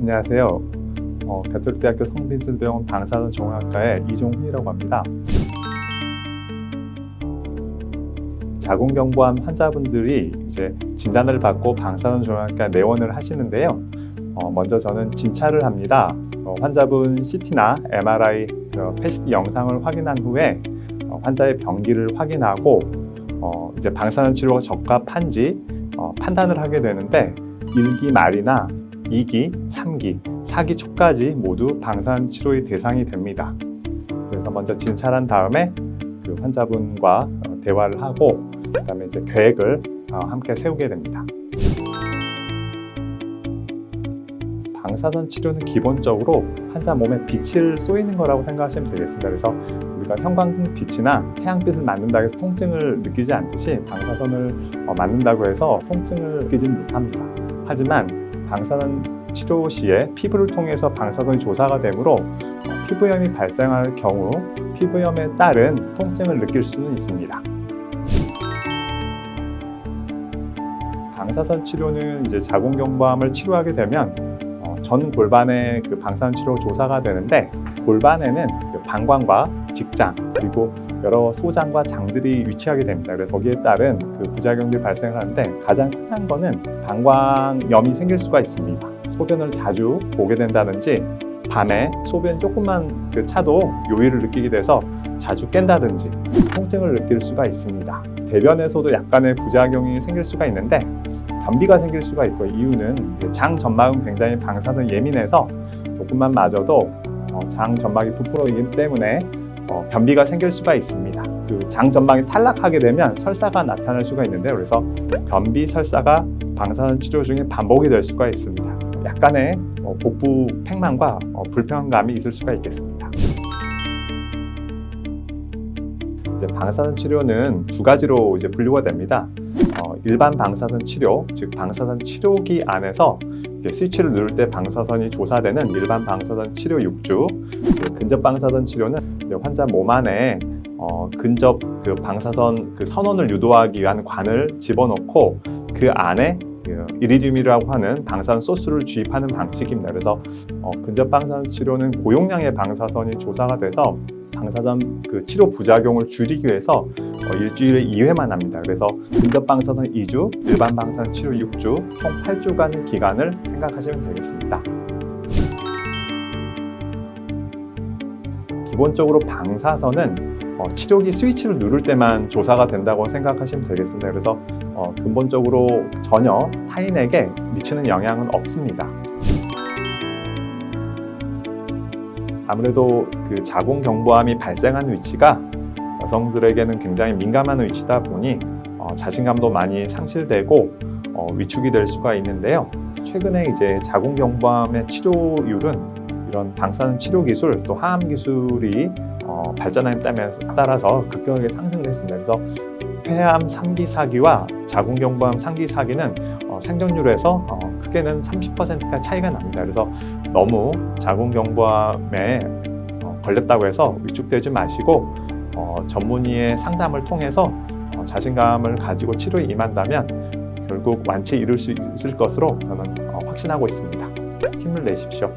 안녕하세요. 어, 가톨대학교 성빈슨병원 방사선 종합과의 이종훈이라고 합니다. 자궁경부암 환자분들이 이제 진단을 받고 방사선 종합과 내원을 하시는데요. 어, 먼저 저는 진찰을 합니다. 어, 환자분 CT나 MRI, 어, 패시트 영상을 확인한 후에 어, 환자의 병기를 확인하고 어, 이제 방사선 치료가 적합한지 어, 판단을 하게 되는데 1기 말이나 2기, 3기, 4기 초까지 모두 방사선 치료의 대상이 됩니다. 그래서 먼저 진찰한 다음에 그 환자분과 어, 대화를 하고 그다음에 이제 계획을 어, 함께 세우게 됩니다. 방사선 치료는 기본적으로 환자 몸에 빛을 쏘이는 거라고 생각하시면 되겠습니다. 그래서 우리가 형광등 빛이나 태양빛을 맞는다고 해서 통증을 느끼지 않듯이 방사선을 어, 맞는다고 해서 통증을 느끼지는 못합니다. 하지만 방사선 치료 시에 피부를 통해서 방사선이 조사가 되므로 어, 피부염이 발생할 경우 피부염에 따른 통증을 느낄 수는 있습니다. 방사선 치료는 이제 자궁경부암을 치료하게 되면 어, 전 골반의 그 방사선 치료 조사가 되는데 골반에는 그 방광과 직장 그리고 여러 소장과 장들이 위치하게 됩니다. 그래서 거기에 따른 그 부작용들이 발생하는데 가장 흔한 거는 방광염이 생길 수가 있습니다. 소변을 자주 보게 된다든지 밤에 소변 조금만 그 차도 요일을 느끼게 돼서 자주 깬다든지 통증을 느낄 수가 있습니다. 대변에서도 약간의 부작용이 생길 수가 있는데 변비가 생길 수가 있고 이유는 장 점막은 굉장히 방사선 예민해서 조금만 맞아도 어, 장 점막이 부풀어지기 때문에 어, 변비가 생길 수가 있습니다. 그장 점막이 탈락하게 되면 설사가 나타날 수가 있는데 그래서 변비 설사가 방사선 치료 중에 반복이 될 수가 있습니다. 약간의 어, 복부 팽만과 어, 불편감이 있을 수가 있겠습니다. 이제 방사선 치료는 두 가지로 이제 분류가 됩니다. 어, 일반 방사선 치료, 즉 방사선 치료기 안에서 스위치를 누를 때 방사선이 조사되는 일반 방사선 치료 6주, 그 근접 방사선 치료는 환자 몸 안에 어, 근접 그 방사선 그 선원을 유도하기 위한 관을 집어넣고 그 안에 그 이리듐이라고 하는 방사선 소스를 주입하는 방식입니다. 그래서 어, 근접 방사선 치료는 고용량의 방사선이 조사가 돼서 방사선 그 치료 부작용을 줄이기 위해서 어, 일주일에 2회만 합니다. 그래서 근접 방사선 2주, 일반 방사선 치료 6주, 총 8주간 기간을 생각하시면 되겠습니다. 기본적으로 방사선은 어, 치료기 스위치를 누를 때만 조사가 된다고 생각하시면 되겠습니다. 그래서 어, 근본적으로 전혀 타인에게 미치는 영향은 없습니다. 아무래도 그 자궁 경부암이 발생하는 위치가 여성들에게는 굉장히 민감한 위치다 보니 어, 자신감도 많이 상실되고 어, 위축이 될 수가 있는데요. 최근에 이제 자궁 경부암의 치료율은 이런 방사선 치료 기술 또 항암 기술이 어, 발전함에 따라서 급격하게 상승을 했습니다. 그래서 폐암 3기 4기와 자궁 경부암 3기 4기는 어, 생존율에서 어, 크게는 30%까지 차이가 납니다. 그래서 너무 자궁경부암에 어, 걸렸다고 해서 위축되지 마시고 어, 전문의의 상담을 통해서 어, 자신감을 가지고 치료에 임한다면 결국 완치 이룰 수 있을 것으로 저는 어, 확신하고 있습니다. 힘을 내십시오.